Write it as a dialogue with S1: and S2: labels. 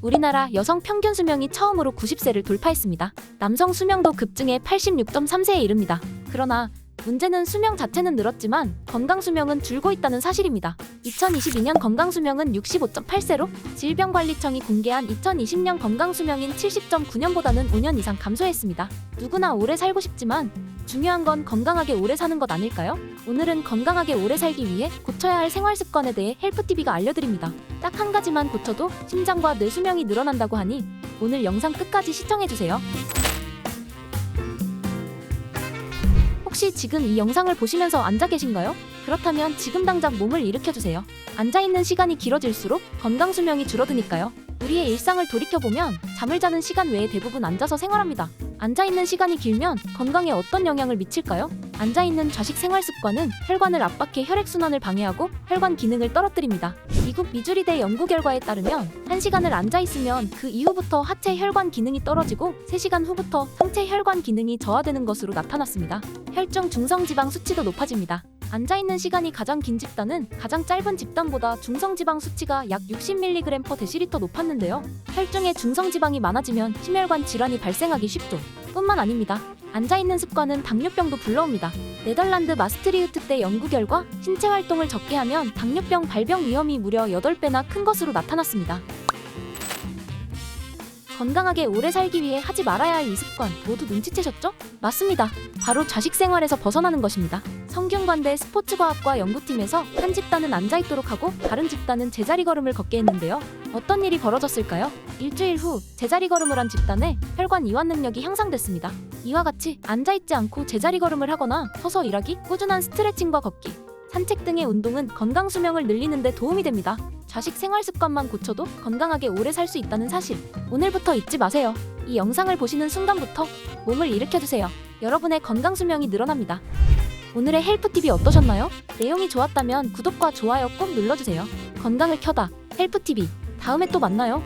S1: 우리나라 여성 평균 수명이 처음으로 90세를 돌파했습니다. 남성 수명도 급증해 86.3세에 이릅니다. 그러나 문제는 수명 자체는 늘었지만 건강 수명은 줄고 있다는 사실입니다. 2022년 건강 수명은 65.8세로 질병관리청이 공개한 2020년 건강 수명인 70.9년보다는 5년 이상 감소했습니다. 누구나 오래 살고 싶지만 중요한 건 건강하게 오래 사는 것 아닐까요? 오늘은 건강하게 오래 살기 위해 고쳐야 할 생활 습관에 대해 헬프TV가 알려드립니다. 딱 한 가지만 고쳐도 심장과 뇌 수명이 늘어난다고 하니 오늘 영상 끝까지 시청해주세요. 혹시 지금 이 영상을 보시면서 앉아 계신가요? 그렇다면 지금 당장 몸을 일으켜주세요. 앉아있는 시간이 길어질수록 건강 수명이 줄어드니까요. 우리의 일상을 돌이켜보면 잠을 자는 시간 외에 대부분 앉아서 생활합니다. 앉아있는 시간이 길면 건강에 어떤 영향을 미칠까요? 앉아있는 좌식 생활 습관은 혈관을 압박해 혈액순환을 방해하고 혈관 기능을 떨어뜨립니다. 미국 미주리대 연구 결과에 따르면 1시간을 앉아있으면 그 이후부터 하체 혈관 기능이 떨어지고 3시간 후부터 상체 혈관 기능이 저하되는 것으로 나타났습니다. 혈중 중성 지방 수치도 높아집니다. 앉아있는 시간이 가장 긴 집단은 가장 짧은 집단보다 중성지방 수치가 약 60mg per 데시리터 높았는데요. 혈중에 중성지방이 많아지면 심혈관 질환이 발생하기 쉽죠. 뿐만 아닙니다. 앉아있는 습관은 당뇨병도 불러옵니다. 네덜란드 마스트리흐트 대 연구 결과 신체 활동을 적게 하면 당뇨병 발병 위험이 무려 8배나 큰 것으로 나타났습니다. 건강하게 오래 살기 위해 하지 말아야 할 이 습관 모두 눈치채셨죠? 맞습니다. 바로 자식 생활에서 벗어나는 것입니다. 성균관대 스포츠과학과 연구팀에서 한 집단은 앉아있도록 하고 다른 집단은 제자리 걸음을 걷게 했는데요. 어떤 일이 벌어졌을까요? 일주일 후 제자리 걸음을 한 집단의 혈관 이완 능력이 향상됐습니다. 이와 같이 앉아있지 않고 제자리 걸음을 하거나 서서 일하기, 꾸준한 스트레칭과 걷기, 산책 등의 운동은 건강 수명을 늘리는 데 도움이 됩니다. 자식 생활 습관만 고쳐도 건강하게 오래 살 수 있다는 사실. 오늘부터 잊지 마세요. 이 영상을 보시는 순간부터 몸을 일으켜 주세요. 여러분의 건강 수명이 늘어납니다. 오늘의 헬프TV 어떠셨나요? 내용이 좋았다면 구독과 좋아요 꼭 눌러주세요. 건강을 켜다 헬프TV. 다음에 또 만나요.